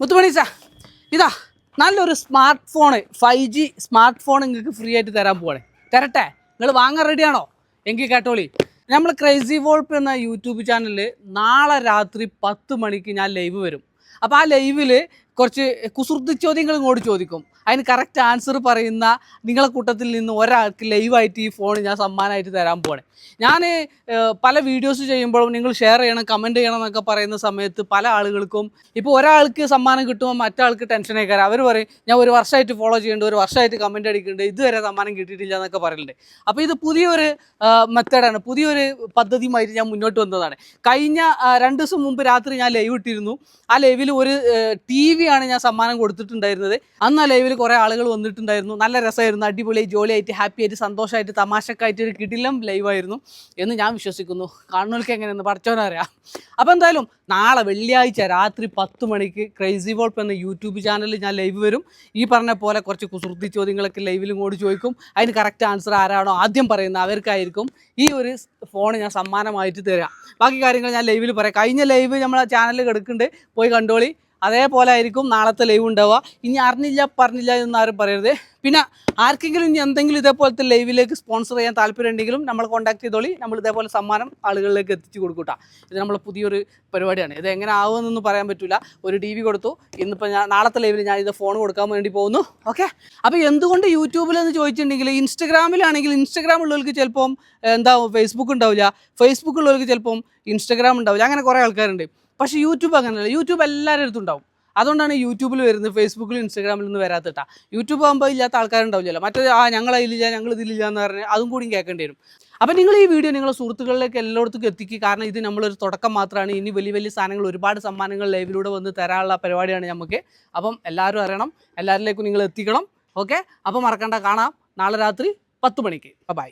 മുത്തുമണീസ ഇതാ നല്ലൊരു smart phone five G smart phone നിങ്ങൾക്ക് ഫ്രീ ആയിട്ട് തരാൻ പോവാണ്. തരട്ടെ? നിങ്ങൾ വാങ്ങാൻ റെഡിയാണോ എങ്കിൽ കേട്ടോളി. നമ്മൾ ക്രൈസി വോൾപ്പ് എന്ന യൂട്യൂബ് ചാനലിൽ നാളെ രാത്രി പത്ത് മണിക്ക് ഞാൻ ലൈവ് വരും. അപ്പോൾ ആ ലൈവിൽ കുറച്ച് കുസൃതി ചോദ്യങ്ങൾ ഇങ്ങോട്ട് ചോദിക്കും. അതിന് കറക്റ്റ് ആൻസർ പറയുന്ന നിങ്ങളെ കൂട്ടത്തിൽ നിന്ന് ഒരാൾക്ക് ലൈവായിട്ട് ഈ ഫോൺ ഞാൻ സമ്മാനമായിട്ട് തരാൻ പോണേ ഞാൻ പല വീഡിയോസ് ചെയ്യുമ്പോഴും നിങ്ങൾ ഷെയർ ചെയ്യണം കമന്റ് ചെയ്യണം എന്നൊക്കെ പറയുന്ന സമയത്ത് പല ആളുകൾക്കും ഇപ്പോൾ ഒരാൾക്ക് സമ്മാനം കിട്ടുമ്പോൾ മറ്റാൾക്ക് ടെൻഷനേ കയറാം. അവർ പറയും ഞാൻ ഒരു വർഷമായിട്ട് ഫോളോ ചെയ്യുന്നുണ്ട് ഒരു വർഷമായിട്ട് കമന്റ് അടിക്കുന്നുണ്ട് ഇതുവരെ സമ്മാനം കിട്ടിയിട്ടില്ല എന്നൊക്കെ പറയുന്നുണ്ട്. അപ്പോൾ ഇത് പുതിയൊരു മെത്തേഡാണ് പുതിയൊരു പദ്ധതിയുമായിട്ട് ഞാൻ മുന്നോട്ട് വന്നതാണ്. കഴിഞ്ഞ രണ്ട് ദിവസം മുമ്പ് രാത്രി ഞാൻ ലൈവ് ഇട്ടിരുന്നു. ആ ലൈവിൽ ഒരു ടി വി ആണ് ഞാൻ സമ്മാനം കൊടുത്തിട്ടുണ്ടായിരുന്നത്. അന്ന് ആ ലൈവിൽ കുറേ ആളുകൾ വന്നിട്ടുണ്ടായിരുന്നു. നല്ല രസമായിരുന്നു. അടിപൊളി ജോലിയായിട്ട് ഹാപ്പി ആയിട്ട് സന്തോഷമായിട്ട് തമാശക്കായിട്ട് ഒരു കിടിലം ലൈവായിരുന്നു എന്ന് ഞാൻ വിശ്വസിക്കുന്നു. കാണുന്നവർക്ക് എങ്ങനെയെന്ന് പഠിച്ചവനറിയാം അപ്പോൾ എന്തായാലും നാളെ വെള്ളിയാഴ്ച രാത്രി പത്ത് മണിക്ക് ക്രൈസി വോൾപ്പ് എന്ന യൂട്യൂബ് ചാനലിൽ ഞാൻ ലൈവ് വരും. ഈ പറഞ്ഞ പോലെ കുറച്ച് കുസൃതി ചോദ്യങ്ങളൊക്കെ ലൈവിലും കൂടി ചോദിക്കും. അതിന് കറക്റ്റ് ആൻസർ ആരാണോ ആദ്യം പറയുന്നത് അവർക്കായിരിക്കും. ഈ ഒരു ഫോൺ ഞാൻ സമ്മാനമായിട്ട് തരാം. ബാക്കി കാര്യങ്ങൾ ഞാൻ ലൈവിൽ പറയാം. കഴിഞ്ഞ ലൈവ് നമ്മളെ ചാനലിൽ കിടക്കുന്നുണ്ട്. പോയി കണ്ടോളി. അതേപോലെ ആയിരിക്കും നാളത്തെ ലൈവ് ഉണ്ടാവുക. ഇനി അറിഞ്ഞില്ല പറഞ്ഞില്ല എന്ന് ആരും പറയരുത്. പിന്നെ ആർക്കെങ്കിലും ഇനി എന്തെങ്കിലും ഇതേപോലത്തെ ലൈവിലേക്ക് സ്പോൺസർ ചെയ്യാൻ താല്പര്യം ഉണ്ടെങ്കിലും നമ്മൾ കോൺടാക്ട് ചെയ്തോളി. നമ്മൾ ഇതേപോലെ സമ്മാനം ആളുകളിലേക്ക് എത്തിച്ചു കൊടുക്കൂട്ടാ. ഇത് നമ്മൾ പുതിയൊരു പരിപാടിയാണ്. ഇത് എങ്ങനെ ആവുമെന്നൊന്നും പറയാൻ പറ്റില്ല ഒരു ടി വി കൊടുത്തു. ഇന്നിപ്പോൾ ഞാൻ നാളത്തെ ലൈവിൽ ഞാൻ ഇത് ഫോൺ കൊടുക്കാൻ വേണ്ടി പോകുന്നു. ഓക്കെ അപ്പോൾ എന്തുകൊണ്ട് യൂട്യൂബിലെന്ന് ചോദിച്ചിട്ടുണ്ടെങ്കിൽ ഇൻസ്റ്റഗ്രാമിലാണെങ്കിൽ ഇൻസ്റ്റഗ്രാം ഉള്ളവർക്ക് ചിലപ്പം എന്താ ഫേസ്ബുക്ക് ഉണ്ടാവില്ല. ഫേസ്ബുക്ക് ഉള്ളവർക്ക് ചിലപ്പം ഇൻസ്റ്റഗ്രാം ഉണ്ടാവില്ല. അങ്ങനെ കുറേ ആൾക്കാരുണ്ട്. പക്ഷേ യൂട്യൂബ് അങ്ങനെയല്ല യൂട്യൂബ് എല്ലാവരുടെ അടുത്തും ഉണ്ടാവും. അതുകൊണ്ടാണ് യൂട്യൂബിൽ വരുന്നത് ഫേസ്ബുക്കിലും ഇൻസ്റ്റാഗ്രാമിലൊന്നും വരാത്തിട്ടാ. യൂട്യൂബ് ആകുമ്പോൾ ഇല്ലാത്ത ആൾക്കാരുണ്ടാവില്ലല്ലോ. മറ്റേ ആ ഞങ്ങൾ അതിലില്ല ഞങ്ങൾ ഇതിലില്ല എന്ന് പറഞ്ഞ് അതും കൂടി കേൾക്കേണ്ടി വരും. അപ്പം നിങ്ങൾ ഈ വീഡിയോ നിങ്ങളുടെ സുഹൃത്തുക്കളിലേക്ക് എല്ലായിടത്തും എത്തിക്കുക കാരണം ഇത് നമ്മളൊരു തുടക്കം മാത്രമാണ്. ഇനി വലിയ വലിയ സാധനങ്ങൾ ഒരുപാട് സമ്മാനങ്ങൾ ലൈവിലൂടെ വന്ന് തരാനുള്ള പരിപാടിയാണ് നമുക്ക് അപ്പം എല്ലാവരും അറിയണം. എല്ലാവരിലേക്കും നിങ്ങൾ എത്തിക്കണം. ഓക്കെ? അപ്പം മറക്കണ്ട. കാണാം. നാളെ രാത്രി പത്ത് മണിക്ക്. ബൈ